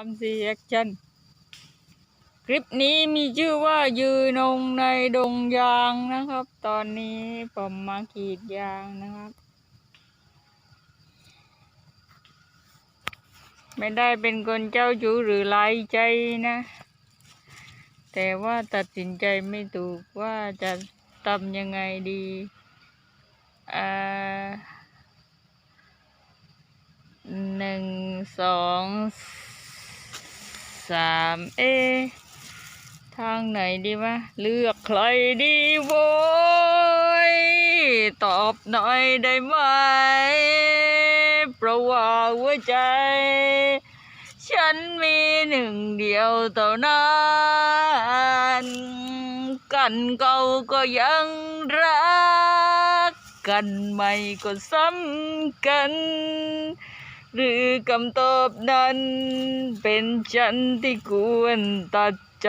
ามสี่แอคชั่นคลิปนี้มีชื่อว่ายืนงในดงยางนะครับ ตอนนี้ผมมากรีดยางนะครับ ไม่ได้เป็นคนเจ้าชู้หรือไร้ใจนะ แต่ว่าตัดสินใจไม่ถูกว่าจะทำยังไงดีอ่าหนึ่งสองสามเอ ทางไหนดีวะ เลือกใครดีโว้ย ตอบหน่อยได้ไหม เพราะว่าหัวใจ ฉันมีหนึ่งเดียวเท่านั้นกันเก่าก็ยังรัก กันใหม่ก็ซ้ำกัน หรือคำตอบนั้น เป็นฉันที่ควรตัดใจ